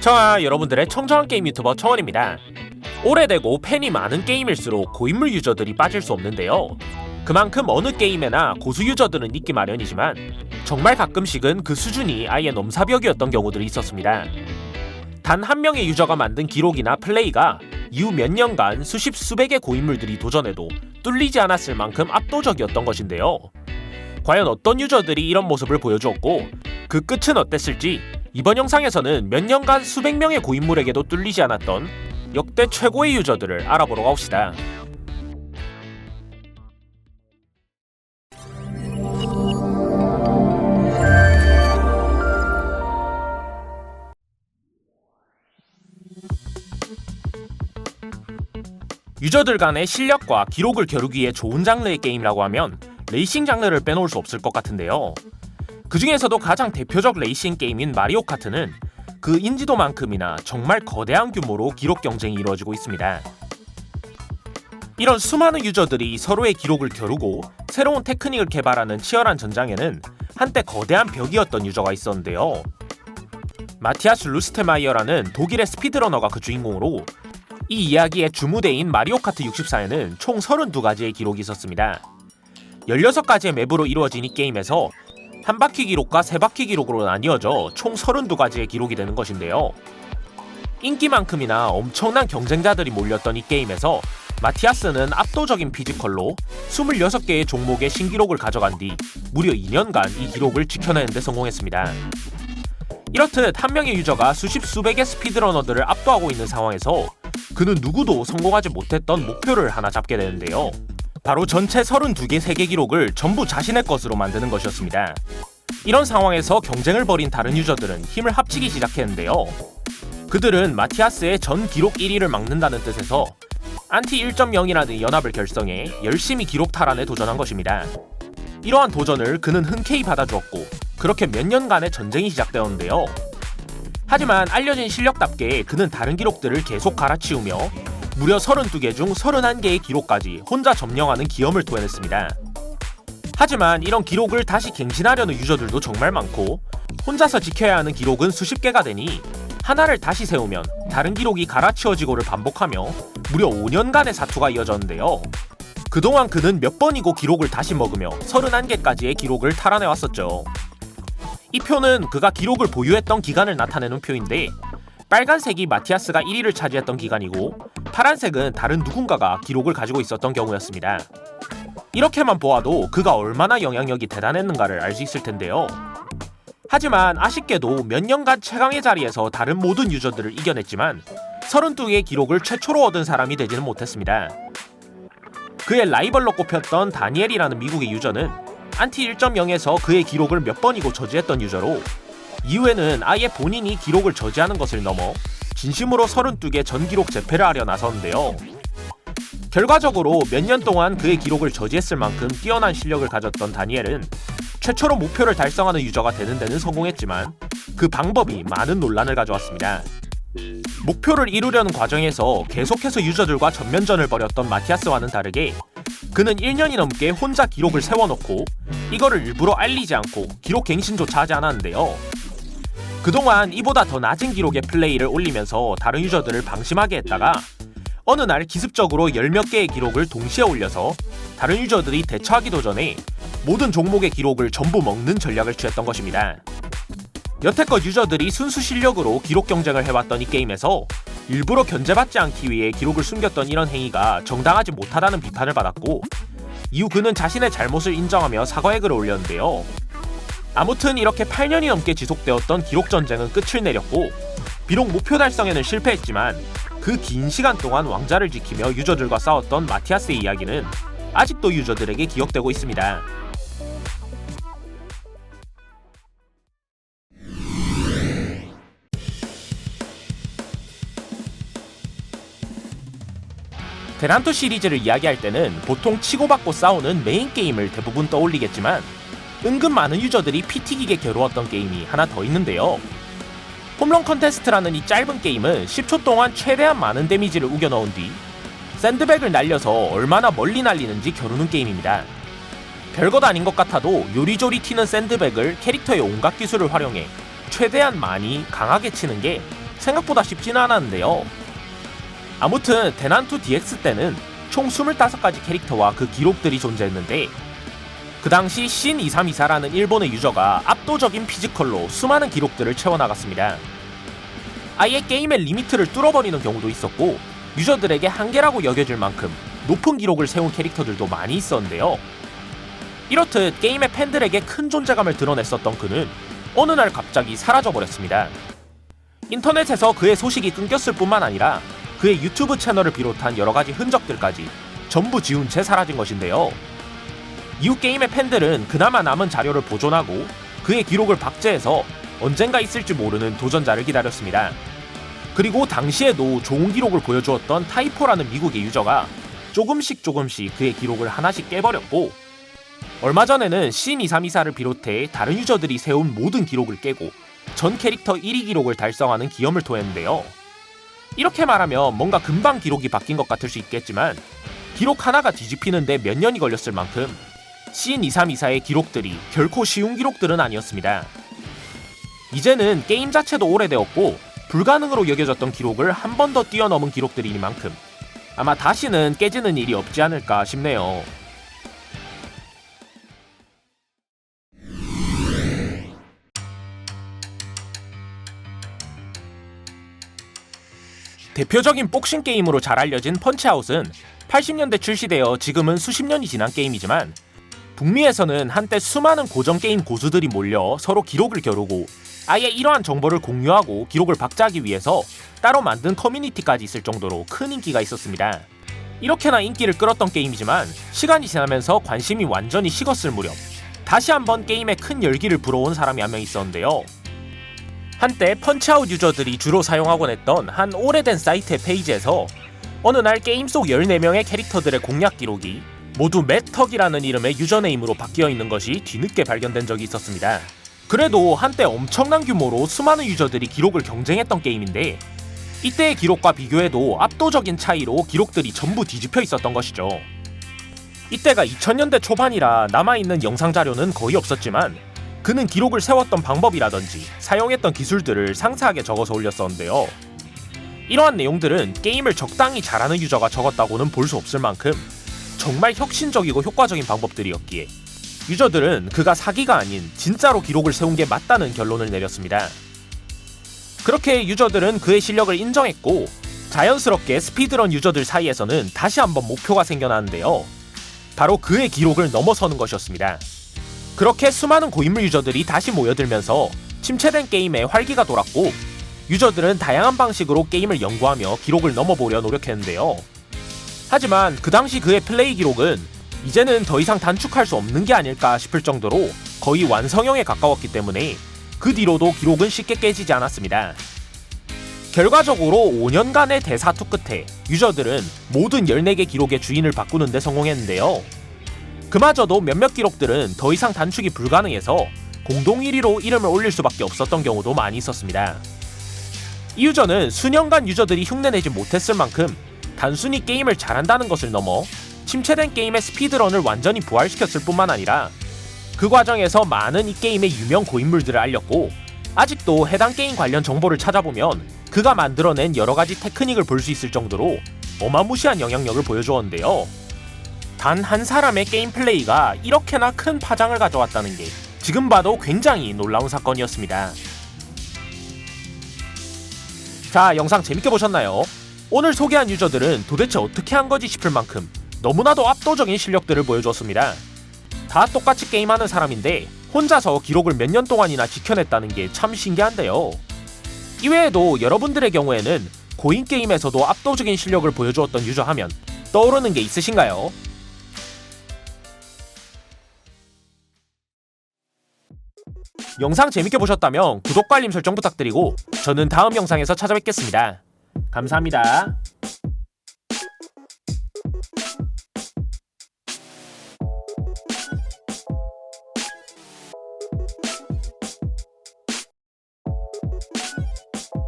청아 여러분들의 청정한 게임 유튜버 청원입니다. 오래되고 팬이 많은 게임일수록 고인물 유저들이 빠질 수 없는데요. 그만큼 어느 게임에나 고수 유저들은 있기 마련이지만 정말 가끔씩은 그 수준이 아예 넘사벽이었던 경우들이 있었습니다. 단 한 명의 유저가 만든 기록이나 플레이가 이후 몇 년간 수십 수백의 고인물들이 도전해도 뚫리지 않았을 만큼 압도적이었던 것인데요. 과연 어떤 유저들이 이런 모습을 보여주었고 그 끝은 어땠을지 이번 영상에서는 몇 년간 수백 명의 고인물에게도 뚫리지 않았던 역대 최고의 유저들을 알아보러 가봅시다. 유저들 간의 실력과 기록을 겨루기에 좋은 장르의 게임이라고 하면 레이싱 장르를 빼놓을 수 없을 것 같은데요. 그 중에서도 가장 대표적 레이싱 게임인 마리오 카트는 그 인지도만큼이나 정말 거대한 규모로 기록 경쟁이 이루어지고 있습니다. 이런 수많은 유저들이 서로의 기록을 겨루고 새로운 테크닉을 개발하는 치열한 전장에는 한때 거대한 벽이었던 유저가 있었는데요. 마티아스 루스테마이어라는 독일의 스피드러너가 그 주인공으로 이 이야기의 주무대인 마리오 카트 64에는 총 32가지의 기록이 있었습니다. 16가지의 맵으로 이루어진 이 게임에서 한 바퀴 기록과 세 바퀴 기록으로 나뉘어져 총 32가지의 기록이 되는 것인데요. 인기만큼이나 엄청난 경쟁자들이 몰렸던 이 게임에서 마티아스는 압도적인 피지컬로 26개의 종목의 신기록을 가져간 뒤 무려 2년간 이 기록을 지켜내는 데 성공했습니다. 이렇듯 한 명의 유저가 수십 수백의 스피드러너들을 압도하고 있는 상황에서 그는 누구도 성공하지 못했던 목표를 하나 잡게 되는데요. 바로 전체 32개 세계 기록을 전부 자신의 것으로 만드는 것이었습니다. 이런 상황에서 경쟁을 벌인 다른 유저들은 힘을 합치기 시작했는데요. 그들은 마티아스의 전 기록 1위를 막는다는 뜻에서 안티 1.0이라는 연합을 결성해 열심히 기록 탈환에 도전한 것입니다. 이러한 도전을 그는 흔쾌히 받아주었고 그렇게 몇 년간의 전쟁이 시작되었는데요. 하지만 알려진 실력답게 그는 다른 기록들을 계속 갈아치우며 무려 32개 중 31개의 기록까지 혼자 점령하는 기염을 토해냈습니다. 하지만 이런 기록을 다시 갱신하려는 유저들도 정말 많고 혼자서 지켜야 하는 기록은 수십 개가 되니 하나를 다시 세우면 다른 기록이 갈아치워지고를 반복하며 무려 5년간의 사투가 이어졌는데요. 그동안 그는 몇 번이고 기록을 다시 먹으며 31개까지의 기록을 탈환해왔었죠. 이 표는 그가 기록을 보유했던 기간을 나타내는 표인데 빨간색이 마티아스가 1위를 차지했던 기간이고 파란색은 다른 누군가가 기록을 가지고 있었던 경우였습니다. 이렇게만 보아도 그가 얼마나 영향력이 대단했는가를 알 수 있을 텐데요. 하지만 아쉽게도 몇 년간 최강의 자리에서 다른 모든 유저들을 이겨냈지만 32개의 기록을 최초로 얻은 사람이 되지는 못했습니다. 그의 라이벌로 꼽혔던 다니엘이라는 미국의 유저는 안티 1.0에서 그의 기록을 몇 번이고 저지했던 유저로 이후에는 아예 본인이 기록을 저지하는 것을 넘어 진심으로 32개 전 기록 재패를 하려 나섰는데요. 결과적으로 몇 년 동안 그의 기록을 저지했을 만큼 뛰어난 실력을 가졌던 다니엘은 최초로 목표를 달성하는 유저가 되는 데는 성공했지만 그 방법이 많은 논란을 가져왔습니다. 목표를 이루려는 과정에서 계속해서 유저들과 전면전을 벌였던 마티아스와는 다르게 그는 1년이 넘게 혼자 기록을 세워놓고 이거를 일부러 알리지 않고 기록 갱신조차 하지 않았는데요. 그동안 이보다 더 낮은 기록의 플레이를 올리면서 다른 유저들을 방심하게 했다가 어느 날 기습적으로 열 몇 개의 기록을 동시에 올려서 다른 유저들이 대처하기도 전에 모든 종목의 기록을 전부 먹는 전략을 취했던 것입니다. 여태껏 유저들이 순수 실력으로 기록 경쟁을 해왔던 이 게임에서 일부러 견제받지 않기 위해 기록을 숨겼던 이런 행위가 정당하지 못하다는 비판을 받았고 이후 그는 자신의 잘못을 인정하며 사과의 글을 올렸는데요. 아무튼 이렇게 8년이 넘게 지속되었던 기록 전쟁은 끝을 내렸고 비록 목표 달성에는 실패했지만 그 긴 시간 동안 왕자를 지키며 유저들과 싸웠던 마티아스의 이야기는 아직도 유저들에게 기억되고 있습니다. 데란토 시리즈를 이야기할 때는 보통 치고받고 싸우는 메인 게임을 대부분 떠올리겠지만 은근 많은 유저들이 피 튀기게 겨루었던 게임이 하나 더 있는데요. 홈런 컨테스트라는 이 짧은 게임은 10초 동안 최대한 많은 데미지를 우겨 넣은 뒤 샌드백을 날려서 얼마나 멀리 날리는지 겨루는 게임입니다. 별것 아닌 것 같아도 요리조리 튀는 샌드백을 캐릭터의 온갖 기술을 활용해 최대한 많이 강하게 치는 게 생각보다 쉽지는 않았는데요. 아무튼 대난투 DX 때는 총 25가지 캐릭터와 그 기록들이 존재했는데 그 당시 신 2324라는 일본의 유저가 압도적인 피지컬로 수많은 기록들을 채워나갔습니다. 아예 게임의 리미트를 뚫어버리는 경우도 있었고 유저들에게 한계라고 여겨질 만큼 높은 기록을 세운 캐릭터들도 많이 있었는데요. 이렇듯 게임의 팬들에게 큰 존재감을 드러냈었던 그는 어느 날 갑자기 사라져버렸습니다. 인터넷에서 그의 소식이 끊겼을 뿐만 아니라 그의 유튜브 채널을 비롯한 여러 가지 흔적들까지 전부 지운 채 사라진 것인데요. 이후 게임의 팬들은 그나마 남은 자료를 보존하고 그의 기록을 박제해서 언젠가 있을지 모르는 도전자를 기다렸습니다. 그리고 당시에도 좋은 기록을 보여주었던 타이포라는 미국의 유저가 조금씩 조금씩 그의 기록을 하나씩 깨버렸고 얼마 전에는 신2324를 비롯해 다른 유저들이 세운 모든 기록을 깨고 전 캐릭터 1위 기록을 달성하는 기염을 토했는데요. 이렇게 말하면 뭔가 금방 기록이 바뀐 것 같을 수 있겠지만 기록 하나가 뒤집히는데 몇 년이 걸렸을 만큼 신2324의 기록들이 결코 쉬운 기록들은 아니었습니다. 이제는 게임 자체도 오래되었고 불가능으로 여겨졌던 기록을 한 번 더 뛰어넘은 기록들이니만큼 아마 다시는 깨지는 일이 없지 않을까 싶네요. 대표적인 복싱 게임으로 잘 알려진 펀치아웃은 80년대 출시되어 지금은 수십 년이 지난 게임이지만 북미에서는 한때 수많은 고전 게임 고수들이 몰려 서로 기록을 겨루고 아예 이러한 정보를 공유하고 기록을 박제하기 위해서 따로 만든 커뮤니티까지 있을 정도로 큰 인기가 있었습니다. 이렇게나 인기를 끌었던 게임이지만 시간이 지나면서 관심이 완전히 식었을 무렵 다시 한번 게임에 큰 열기를 불어온 사람이 한 명 있었는데요. 한때 펀치아웃 유저들이 주로 사용하곤 했던 한 오래된 사이트의 페이지에서 어느 날 게임 속 14명의 캐릭터들의 공략 기록이 모두 매턱이라는 이름의 유저네임으로 바뀌어 있는 것이 뒤늦게 발견된 적이 있었습니다. 그래도 한때 엄청난 규모로 수많은 유저들이 기록을 경쟁했던 게임인데 이때의 기록과 비교해도 압도적인 차이로 기록들이 전부 뒤집혀 있었던 것이죠. 이때가 2000년대 초반이라 남아있는 영상 자료는 거의 없었지만 그는 기록을 세웠던 방법이라든지 사용했던 기술들을 상세하게 적어서 올렸었는데요. 이러한 내용들은 게임을 적당히 잘하는 유저가 적었다고는 볼 수 없을 만큼 정말 혁신적이고 효과적인 방법들이었기에 유저들은 그가 사기가 아닌 진짜로 기록을 세운 게 맞다는 결론을 내렸습니다. 그렇게 유저들은 그의 실력을 인정했고 자연스럽게 스피드런 유저들 사이에서는 다시 한번 목표가 생겨나는데요. 바로 그의 기록을 넘어서는 것이었습니다. 그렇게 수많은 고인물 유저들이 다시 모여들면서 침체된 게임에 활기가 돌았고 유저들은 다양한 방식으로 게임을 연구하며 기록을 넘어보려 노력했는데요. 하지만 그 당시 그의 플레이 기록은 이제는 더 이상 단축할 수 없는 게 아닐까 싶을 정도로 거의 완성형에 가까웠기 때문에 그 뒤로도 기록은 쉽게 깨지지 않았습니다. 결과적으로 5년간의 대사투 끝에 유저들은 모든 14개 기록의 주인을 바꾸는 데 성공했는데요. 그마저도 몇몇 기록들은 더 이상 단축이 불가능해서 공동 1위로 이름을 올릴 수밖에 없었던 경우도 많이 있었습니다. 이 유저는 수년간 유저들이 흉내내지 못했을 만큼 단순히 게임을 잘한다는 것을 넘어 침체된 게임의 스피드런을 완전히 부활시켰을 뿐만 아니라 그 과정에서 많은 이 게임의 유명 고인물들을 알렸고 아직도 해당 게임 관련 정보를 찾아보면 그가 만들어낸 여러 가지 테크닉을 볼 수 있을 정도로 어마무시한 영향력을 보여주었는데요. 단 한 사람의 게임 플레이가 이렇게나 큰 파장을 가져왔다는 게 지금 봐도 굉장히 놀라운 사건이었습니다. 자, 영상 재밌게 보셨나요? 오늘 소개한 유저들은 도대체 어떻게 한 거지 싶을 만큼 너무나도 압도적인 실력들을 보여줬습니다. 다 똑같이 게임하는 사람인데 혼자서 기록을 몇 년 동안이나 지켜냈다는 게 참 신기한데요. 이외에도 여러분들의 경우에는 고인 게임에서도 압도적인 실력을 보여주었던 유저 하면 떠오르는 게 있으신가요? 영상 재밌게 보셨다면 구독과 알림 설정 부탁드리고 저는 다음 영상에서 찾아뵙겠습니다. 감사합니다.